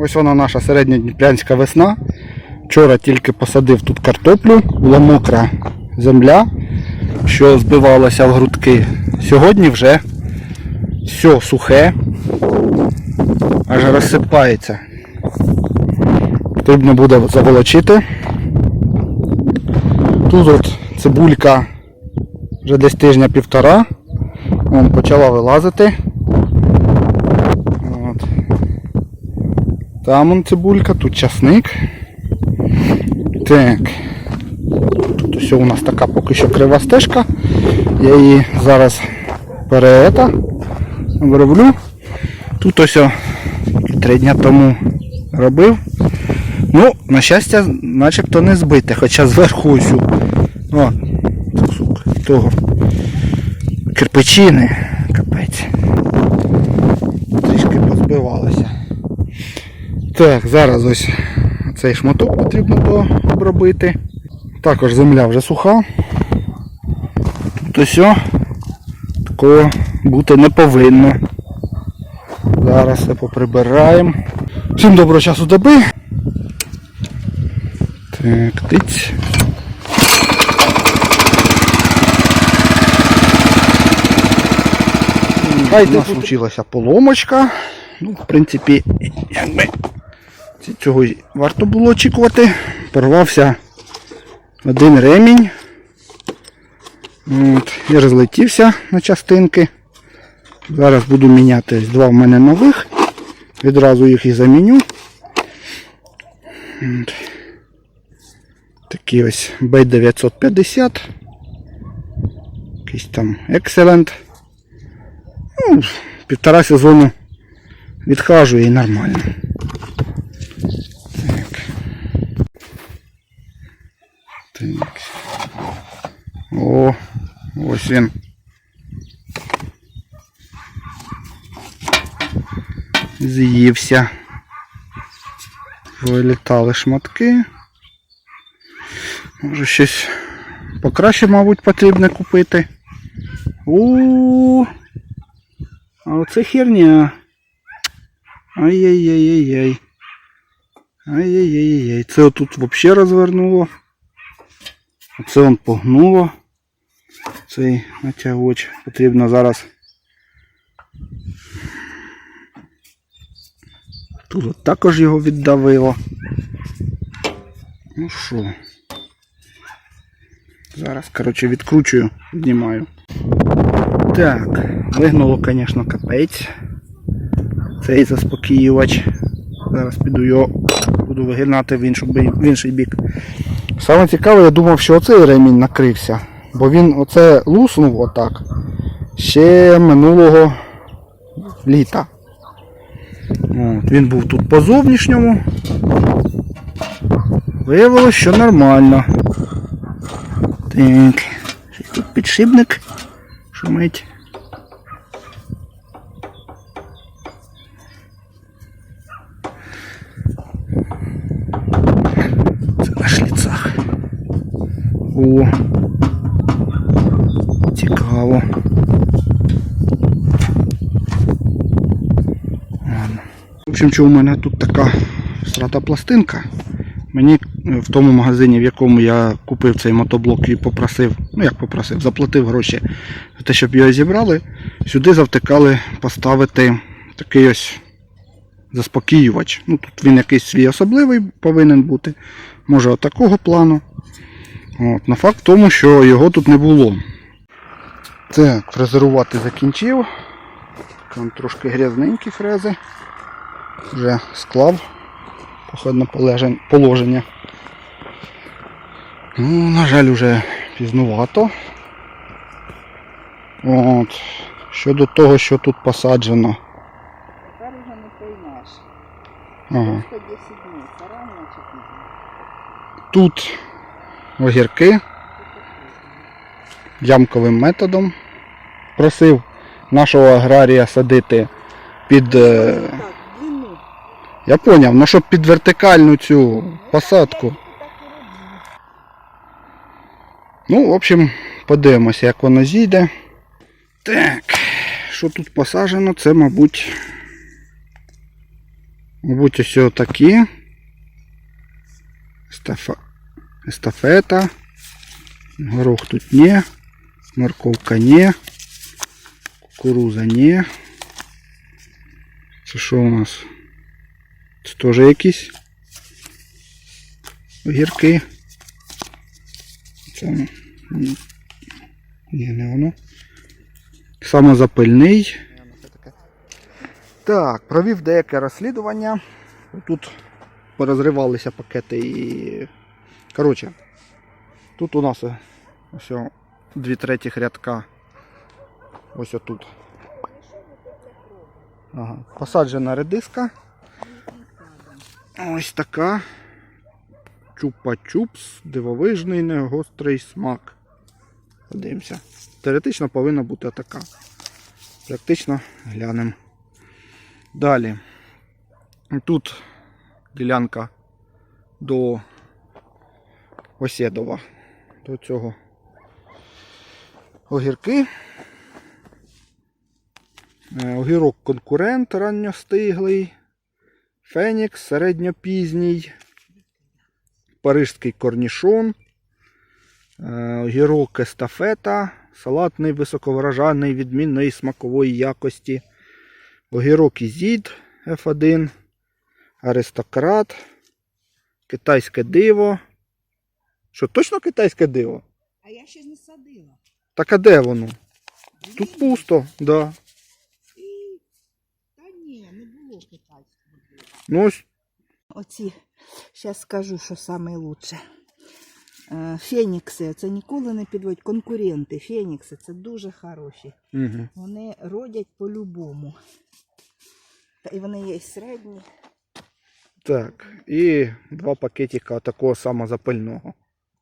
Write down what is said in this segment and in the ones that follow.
Ось вона наша середньодніпрянська весна. Вчора тільки посадив тут картоплю, була мокра земля, що збивалася в грудки. Сьогодні вже все сухе, аж розсипається. Потрібно буде заволочити. Тут от цибулька вже десь тижня-півтора. Почала вилазити. От. Там он цибулька, тут часник. Так. Тут ось у нас така поки що крива стежка. Я її зараз переета вироблю. Тут ось три дня тому робив. Ну, на щастя, начебто не збите, хоча зверху ось О, того. Кирпичини. Капець. Трішки позбивалося. Так, зараз ось цей шматок потрібно обробити. Також земля вже суха. Тут ось такого бути не повинно. Зараз все поприбираємо. Всім доброго часу доби. Так, тиць. У нас случилася поломочка. Ну, в принципі, якби цього варто було очікувати. Порвався один ремінь. От, і розлетівся на частинки. Зараз буду міняти два в мене нових. Відразу їх і заміню. От. Такі ось B950. Якийсь там Excellent. Ну, півтора сезону відхажує і нормально. Так. Так. О, ось він. З'ївся. Вилітали шматки. Може щось покраще, мабуть, потрібно купити. У-у! А оце херня. Ай-яй-яй-яй-яй. Ай-яй-яй-яй. Це отут взагалі розвернуло. Оце он погнуло. Цей натягувач потрібно зараз. Тут також його віддавило. Ну що. Зараз, коротше, відкручую, знімаю. Так, вигнуло, звісно, капець. Цей заспокоювач. Зараз піду його буду вигинати в, іншу, в інший бік. Саме цікаве, я думав, що оцей ремінь накрився. Бо він оце луснув отак ще минулого літа. От, він був тут по зовнішньому. Виявилось, що нормально. Так. Тут підшипник шумить. Це на шліцах. О. Цікаво. Ладно. В общем, що у мене тут така срата пластинка. Мені е, в тому магазині, в якому я купив цей мотоблок і попросив, ну як попросив, заплатив гроші за те, щоб його зібрали, сюди завтикали поставити такий ось заспокоювач. Ну, тут він якийсь свій особливий повинен бути. Може отакого плану. От, на факт тому, що його тут не було. Так, фрезерувати закінчив. Там трошки грязненькі фрези. Вже склав походне положення. Ну, на жаль, вже пізнувато. От. Щодо того, що тут посаджено. Тепер уже не той. Ага. Просто 10 днів. Це рано чи пізно? Тут огірки ямковим методом. Просив нашого аграрія садити під. е. Я поняв, ну щоб під вертикальну цю посадку. Ну, в общем, подивимося, як воно зійде. Так, що тут посаджено, це, мабуть. Мабуть, ось такі. Естафа... Естафета. Горох тут не. Морковка не. Кукуруза не. Це що у нас? Це теж якісь огірки. Це ні, не воно. Самозапильний. Так, провів деяке розслідування. Тут порозривалися пакети і. Коротше, тут у нас е, ось дві третіх рядка. Ось отут. Ага. Посаджена редиска. Ось така. Чупа-чупс, дивовижний негострий смак. Подивимося. Теоретично повинна бути така. Практично глянемо. Далі. Тут ділянка до Осєдова. До цього огірки. Е, Огірок конкурент ранньостиглий. Фенікс середньопізній. Парижський корнішон. е, Огірок естафета. Салатний високовражаний відмінної смакової якості. Огірок Ізід F1, Аристократ, Китайське диво. Що, точно китайське диво? А я ще не садила. Так а де воно? Тут пусто, да. І... Та ні, не було китайського. Ну ось. Оці, зараз скажу, що лучше. Е, Фенікси, це ніколи не підводять. Конкуренти. Фенікси це дуже хороші. Угу. Вони родять по-любому. І вони є середні. Так. І два пакетика такого самозапального.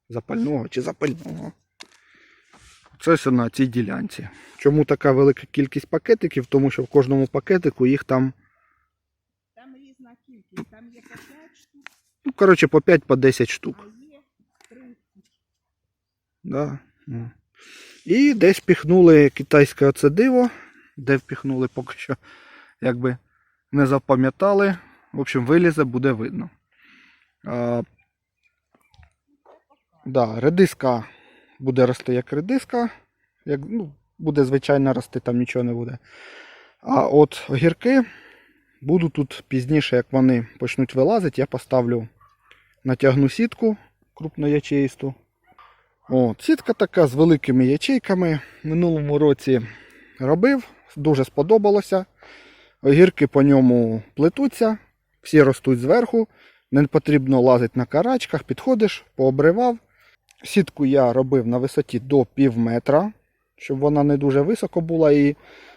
Запального чи запального. Це все на цій ділянці. Чому така велика кількість пакетиків? Тому що в кожному пакетику їх там, Там різна кількість, там є по 5 штук, ну, коротше, по 5-10 штук. а є 30. Да. ну. І десь піхнули китайське оце диво. Де впіхнули поки що, якби не запам'ятали. В общем, вилізе, буде видно. Да, редиска буде рости як редиска. Як, ну, буде звичайно рости, там нічого не буде. А от огірки буду тут пізніше, як вони почнуть вилазити, я поставлю натягну сітку крупноячеїсту. От, сітка така з великими ячейками. Минулому році робив, дуже сподобалося. Огірки по ньому плетуться, всі ростуть зверху. Не потрібно лазити на карачках, підходиш, пообривав. Сітку я робив на висоті до пів метра, щоб вона не дуже високо була і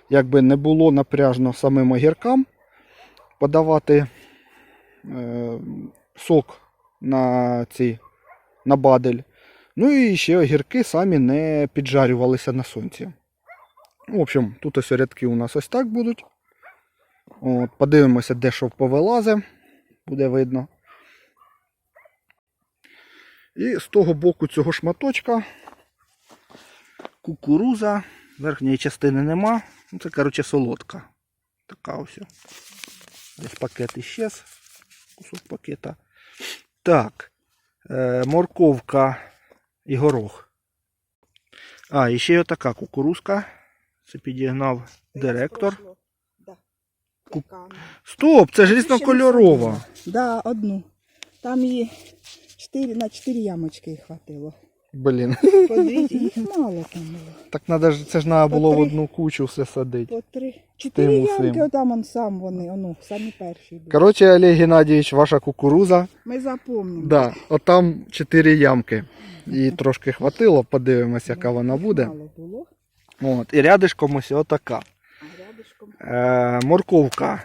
якби не було напряжно самим огіркам подавати е, сок на, ці, на бадель. Ну і ще огірки самі не піджарювалися на сонці. В общем, тут ось рядки у нас ось так будуть. От, подивимося, де що повилазе, буде видно. І з того боку цього шматочка кукуруза, верхньої частини нема. Ну, Це, коротше, солодка. Така ось. Десь пакет іщез. Кусок пакета. Так. Е, морковка і горох. А, і ще й отака кукурузка. Це підігнав директор. Ку- Стоп, це ж різнокольорова. садила. Да, одну. Там її 4, на 4 ямочки їх хватило. Блін. Подивіться, їх мало там було. Так надо ж, це ж треба було в три. одну кучу все садити. По три. Чотири усім. ямки, отам он сам вони, оно, самі перші були. Коротше, Олег Геннадійович, ваша кукуруза. Ми запомнимо. Да, отам 4 ямки. І трошки хватило, подивимось, яка вона буде. Мало було, От, і рядишком ось отака. а рядишком. Е, морковка.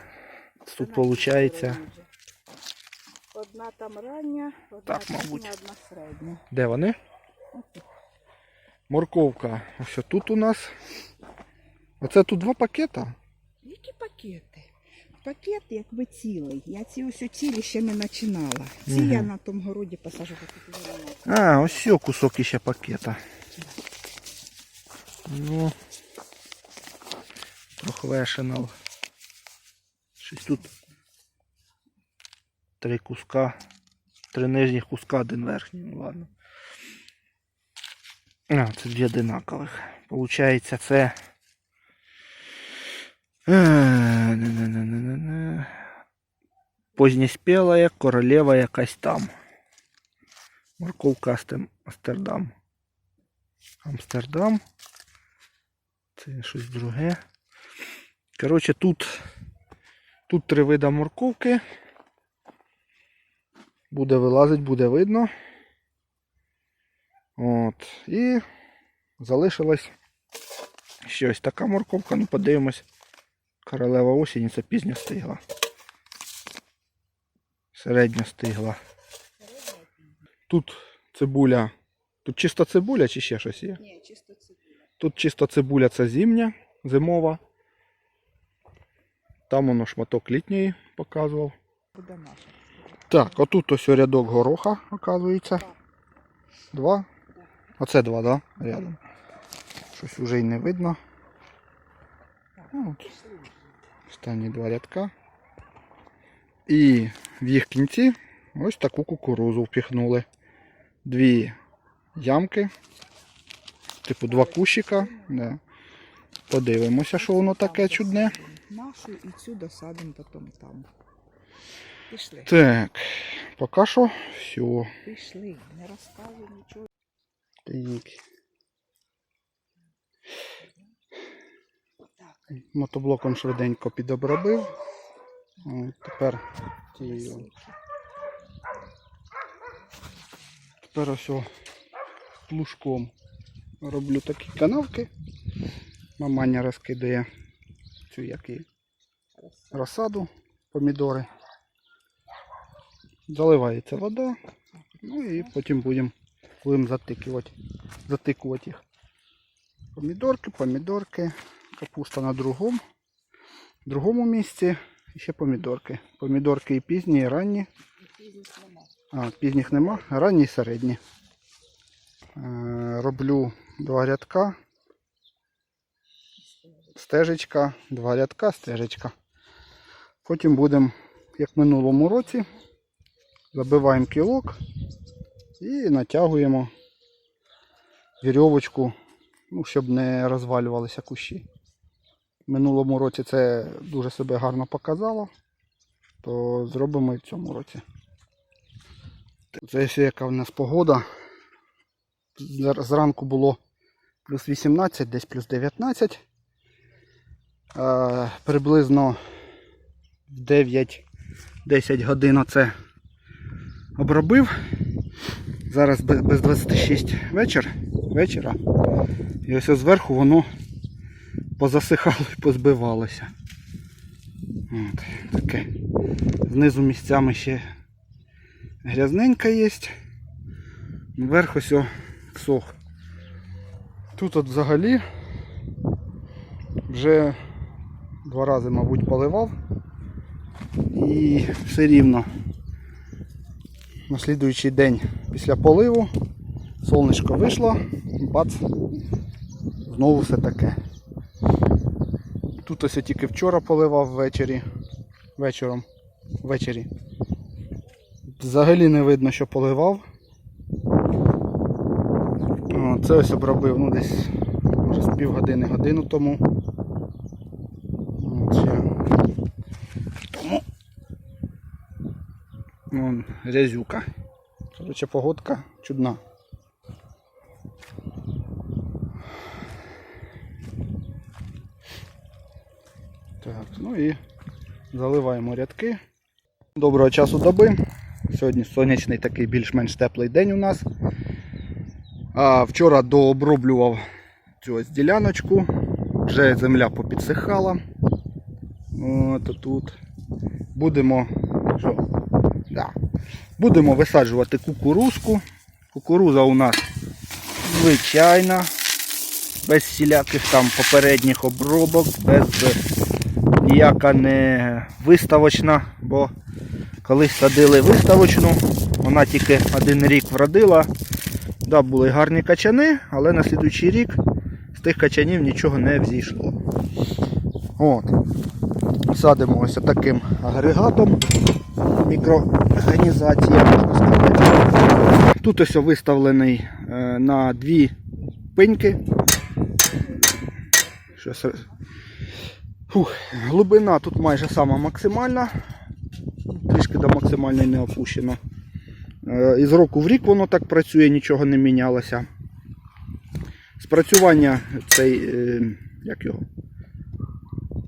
Тут виходить. Одна там рання, одна Так, мабуть. одна середня. Де вони? Морковка. Ось тут у нас. Оце тут два пакета. Які пакети? Пакет якби цілий. Я ці ось цілі ще не починала. Ці Мгм. я на тому городі посажу. А, ось кусок іще пакета. Ну. Professional. Щось тут Три куска. Три нижніх куска, один верхній, ну ладно. А, це дві одинакових. Получається, це. Е, не-не-не-не-не. Королева якась там. Морковка Амстердам. Амстердам. Це щось друге. Коротше, тут, тут три вида морковки. Буде вилазить, буде видно. От. І залишилась ще ось така морковка. Ну, подивимось. Королева осінь, це пізня стигла. Середня стигла. Тут цибуля. Тут чисто цибуля чи ще щось є? Ні, чисто цибуля. Тут чисто цибуля це зимня, зимова. Там воно шматок літньої показував. Буде наша. Так, отут ось рядок гороха, оказується. Два. Оце два, да? Рядом. Щось вже й не видно. Ну, от. Останні два рядка. І в їх кінці ось таку кукурузу впіхнули. Дві ямки. Типу два кущика. Да. Подивимося, що воно таке чудне. Нашу і цю досадимо потім там. Пішли. Так, поки що все. Пішли. Не розказуй нічого. Так. Мотоблоком швиденько підобробив. Тепер тією. Тепер ось плужком роблю такі канавки. Маманя розкидає цю як її, розсаду, помідори. Заливається вода. Ну і потім будемо будемо затикувати, затикувати їх. Помідорки, помідорки, капуста на другому, другому місці і ще помідорки. Помідорки і пізні, і ранні. А, пізніх нема, ранні і середні. Е, роблю два рядка. Стежечка, два рядка, стежечка. Потім будемо, як в минулому році, забиваємо кілок і натягуємо вірьовочку, ну, щоб не розвалювалися кущі. В минулому році це дуже себе гарно показало, то зробимо і в цьому році. Це ще яка в нас погода. Зранку було плюс 18, десь плюс 19. Е, приблизно в 9-10 годин оце обробив. Зараз без без 26 вечір, вечора. І ось зверху воно позасихало і позбивалося. От, таке. Знизу місцями ще грязненька є. Вверх ось о сох. Тут от взагалі вже два рази, мабуть, поливав. І все рівно на слідуючий день після поливу сонечко вийшло, бац, знову все таке. Тут ось я тільки вчора поливав ввечері, вечором, ввечері. Взагалі не видно, що поливав. Це ось обробив, ну десь з півгодини годину тому. От ще. Тому. Вон, грязюка. Короче, погодка чудна. Так, ну і заливаємо рядки. Доброго часу доби. Сьогодні сонячний такий більш-менш теплий день у нас. А, вчора дооброблював цю ось діляночку. Вже земля попідсихала. От тут. Будемо. Що? Будемо висаджувати кукурузку. Кукуруза у нас звичайна, без всіляких там попередніх обробок, без ніяка не виставочна, бо колись садили виставочну, вона тільки один рік вродила. Да, були гарні качани, але на слідуючий рік з тих качанів нічого не взійшло. От. Садимо ось таким агрегатом мікромеханізація, можна сказати. Тут ось виставлений е, на дві пеньки. Фух, глибина тут майже сама максимальна. Трішки до максимальної не опущено. Е, Із року в рік воно так працює, нічого не мінялося. Спрацювання цей, е, як його,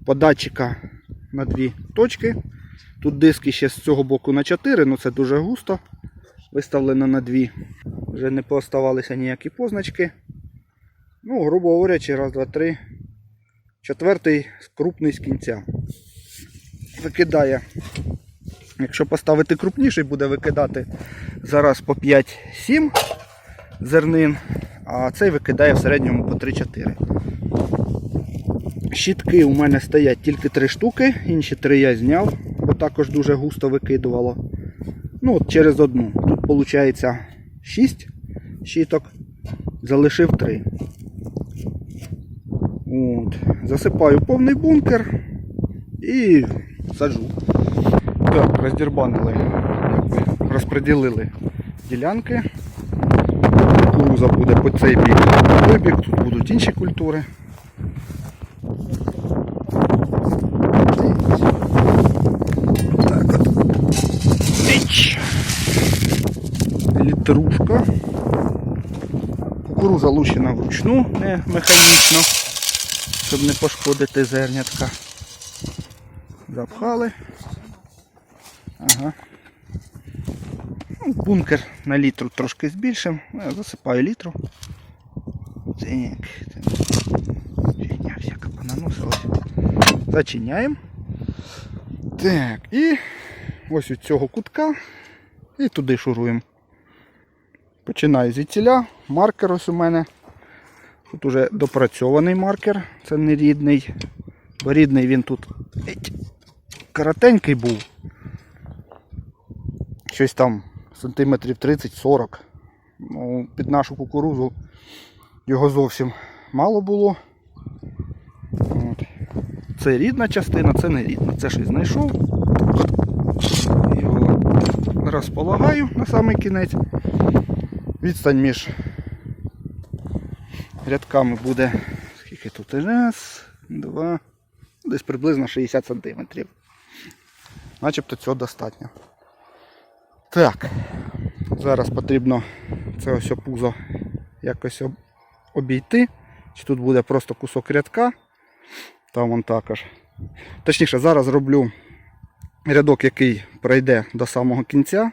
податчика на дві точки. Тут диски ще з цього боку на 4, але це дуже густо. Виставлено на дві. Вже не пооставалися ніякі позначки. Ну, грубо говорячи, раз, два, три. Четвертий крупний з кінця. Викидає. Якщо поставити крупніший, буде викидати зараз по 5-7 зернин, а цей викидає в середньому по 3-4. Щітки у мене стоять тільки 3 штуки, інші 3 я зняв, також дуже густо викидувало. Ну, от через одну. Тут виходить 6 щіток, залишив 3. От. Засипаю повний бункер і саджу. Так, роздірбанили, якби розподілили ділянки. Кукуруза буде по цей бік, бік, тут будуть інші культури. Так от. Іч. Літрушка. Кукуруза лущена вручну, не механічно, щоб не пошкодити зернятка. Запхали. Ага. Ну, Бункер на літру трошки збільшим. Я засипаю літру. Так. Фігня всяка понаносилась. Зачиняємо. Так, і ось від цього кутка і туди шуруємо. Починаю звідціля. Маркер ось у мене. Тут уже допрацьований маркер, це не рідний. Бо рідний він тут коротенький був. Щось там сантиметрів 30-40. Ну, під нашу кукурузу його зовсім мало було. От. Це рідна частина, це не рідна. Це щось знайшов. Його розполагаю на самий кінець. Відстань між рядками буде скільки тут? Раз, два, десь приблизно 60 сантиметрів. Начебто цього достатньо. Так, зараз потрібно це ось пузо якось обійти. Чи тут буде просто кусок рядка, там вон також. Точніше, зараз роблю рядок, який пройде до самого кінця.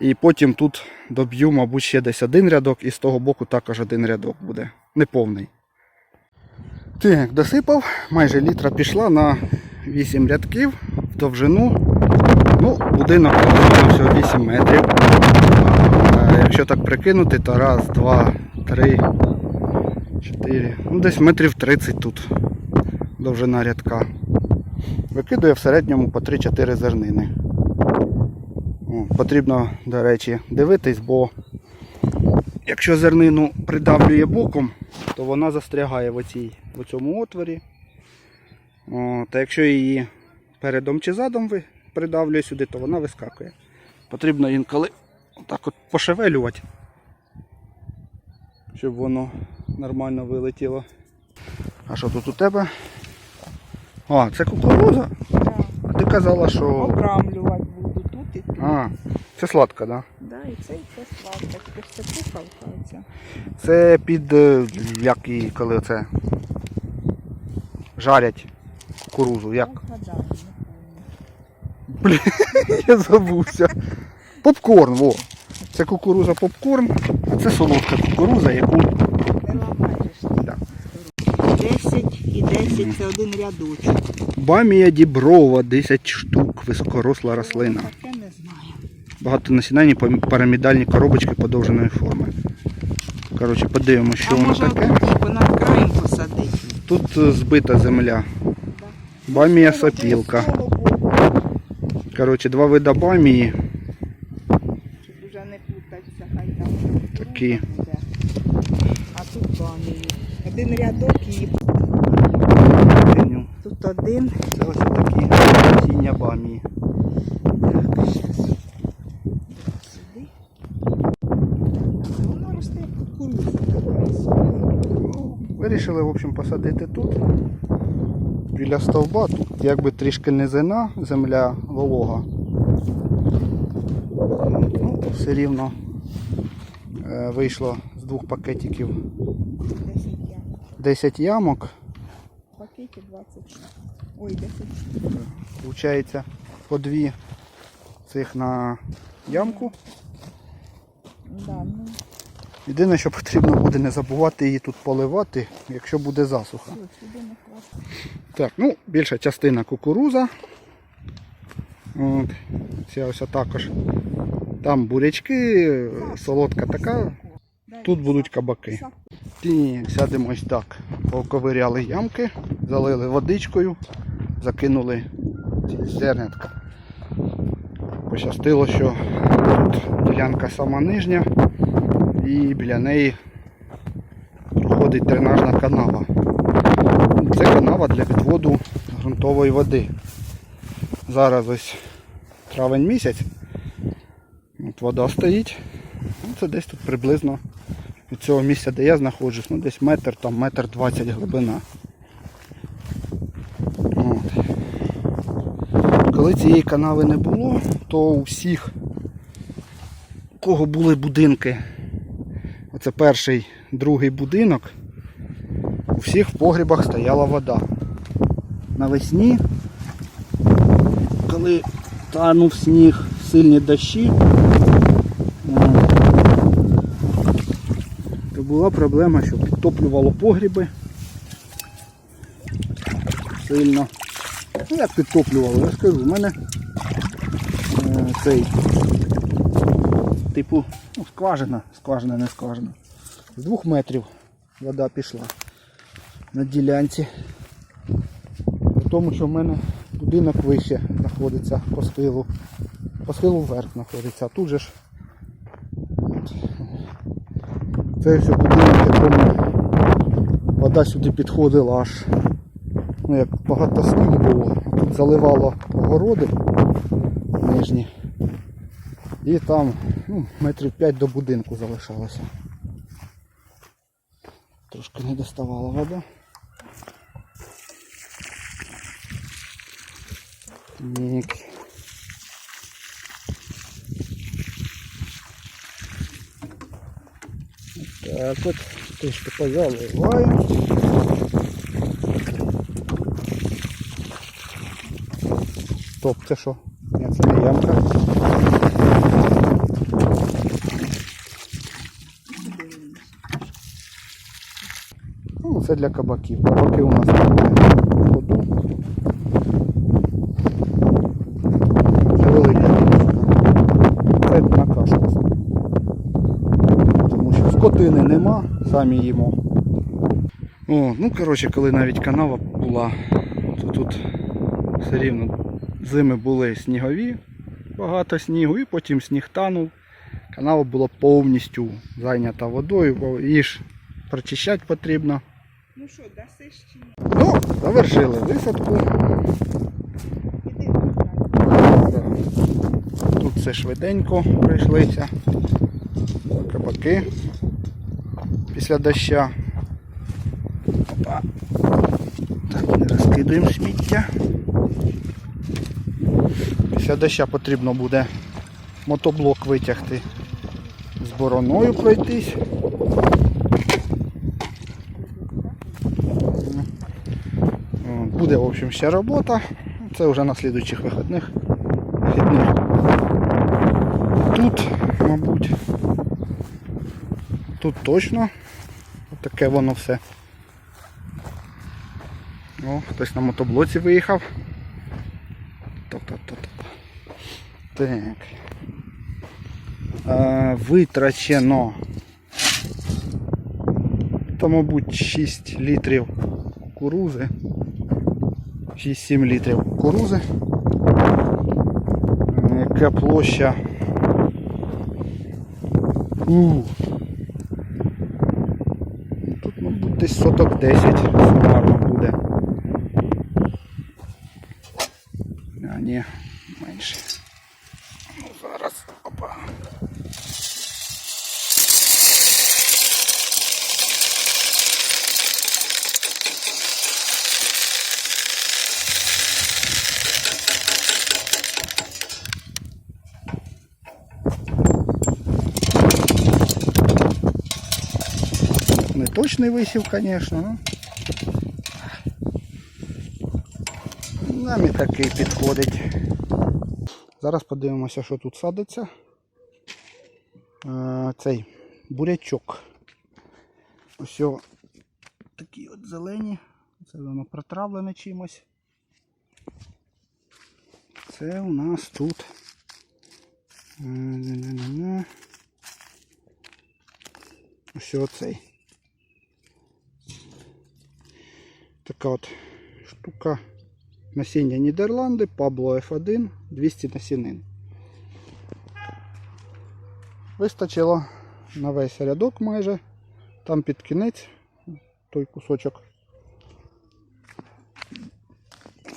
І потім тут доб'ю, мабуть, ще десь один рядок, і з того боку також один рядок буде. Неповний. Так, досипав, майже літра пішла на 8 рядків в довжину. Ну, будинок всього 8 метрів. Е, Якщо так прикинути, то раз, два, три, чотири. Ну, десь метрів 30 тут довжина рядка. Викидує в середньому по 3-4 зернини. Потрібно, до речі, дивитись, бо якщо зернину придавлює боком, то вона застрягає в, оцій, в цьому отворі. О, та якщо її передом чи задом ви- придавлює сюди, то вона вискакує. Потрібно інколи отак от пошевелювати, щоб воно нормально вилетіло. А що тут у тебе? А, це кукуруза? А ти казала, що. Обрамлювати буду тут і тут. А, це сладка, так? Да? Да, і це, і це сладко. Це кухалка оця. Це під е, як і коли це жарять кукурузу. Як? Вгадаю, Блін, я забувся. Попкорн, во. Це кукуруза попкорн, а це солодка кукуруза, яку. не ламаєш. Да. 10 і 10 це один рядочок. Бамія діброва, 10 штук, високоросла рослина. Багатонасінальні пірамідальні коробочки подовженої форми. Коротше, подивимося, що а воно може таке. посадити? Тут е, збита земля. Бамія боку, Коротше, два вида бамії. Вже не плутатися, хай там. Такі. А тут бані. Один рядок і тут один. Це ось такі насіння бамії. Так. Так, щас. Сюди. Воно росте як кукурудза. Вирішили, в общем, посадити тут. Біля стовба. Тут якби трішки низина, земля волога. Ну, все рівно е, вийшло з двох пакетиків 10 ямок. В пакеті 20. Ой, 10. Получається по дві цих на ямку. Да, ну, Єдине, що потрібно буде не забувати її тут поливати, якщо буде засуха. Так, ну, більша частина кукуруза. От. Ця ось також. Там бурячки, солодка така. Тут будуть кабаки. І сядемо ось так. Поковиряли ямки, залили водичкою, закинули ці зернятка. Пощастило, що тут ділянка сама нижня і біля неї проходить дренажна канава. Це канава для відводу ґрунтової води. Зараз ось травень місяць. От вода стоїть. Ну, Це десь тут приблизно від цього місця, де я знаходжусь, ну десь метр, там метр двадцять глибина. От. Коли цієї канави не було, то у всіх, у кого були будинки, оце перший, другий будинок, у всіх в погрібах стояла вода. Навесні, коли танув сніг, сильні дощі, то була проблема, що підтоплювало погріби сильно. Ну як підтоплювало, я скажу, в мене е, цей типу, скважина, скважина, не скважина. З двох метрів вода пішла на ділянці. При тому, що в мене будинок вище знаходиться по схилу. По схилу вверх знаходиться. А тут же ж це все будинок, якому вода сюди підходила аж. Ну як багато снігу було. Тут заливало огороди. І там ну, метрів 5 до будинку залишалося. Трошки не доставала вода. Так. Так от, трішки позаливаємо. Стоп, це що? Ні, це не ямка. Це для кабаків. Кабаки у нас там в ходу. Це велика кашка. Це на кашку. Тому що скотини нема, самі їмо. О, ну коротше, коли навіть канава була, то тут все рівно зими були снігові, багато снігу, і потім сніг танув. Канава була повністю зайнята водою, бо її ж прочищати потрібно. Ну що, даси ще? Ну, завершили висадку. Іди. Тут все швиденько пройшлися. Кабаки після доща. Опа. Так, не розкидаємо сміття. Після доща потрібно буде мотоблок витягти з бороною пройтись. О, Буде, в общем, ще робота. Це вже на слідуючих вихідних. вихідних. Тут, мабуть. Тут точно. Таке воно все. О, хтось на мотоблоці виїхав. Так. Е, витрачено. То, мабуть, 6 літрів кукурузи. 6-7 літрів кукурузи. Яка площа? У. Тут, мабуть, десь соток 10 сумарно буде. А, ні, менше. Зараз. Опа. Не висів, звісно. Ну. Нам і такий підходить. Зараз подивимося, що тут садиться. Е, Цей бурячок. Ось його такі от зелені. Це воно протравлене чимось. Це у нас тут. е. Ось оцей. Така от штука. Насіння Нідерланди, Пабло F1, 200 насінин. Вистачило на весь рядок майже. Там під кінець той кусочок.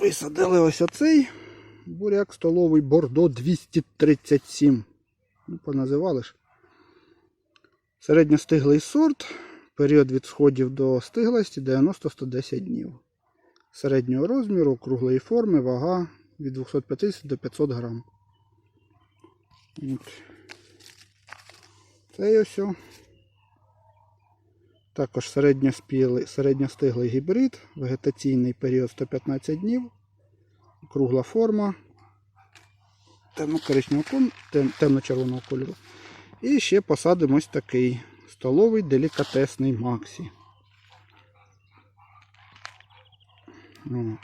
Висадили ось оцей буряк столовий Бордо 237. Ну, поназивали ж. Середньостиглий сорт. Період від сходів до стиглості 90-110 днів. Середнього розміру, круглої форми, вага від 250 до 500 грам. От. Це і ось. Також середньостиглий гібрид, вегетаційний період 115 днів, кругла форма, темно-червоного кольору. І ще посадимо ось такий столовий делікатесний Максі.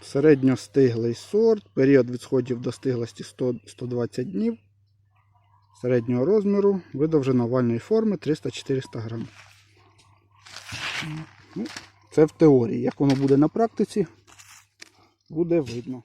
Середньостиглий сорт, період від сходів до стиглості 100-120 днів. Середнього розміру, видовжена овальної форми 300-400 грам. Ну, це в теорії. Як воно буде на практиці, буде видно.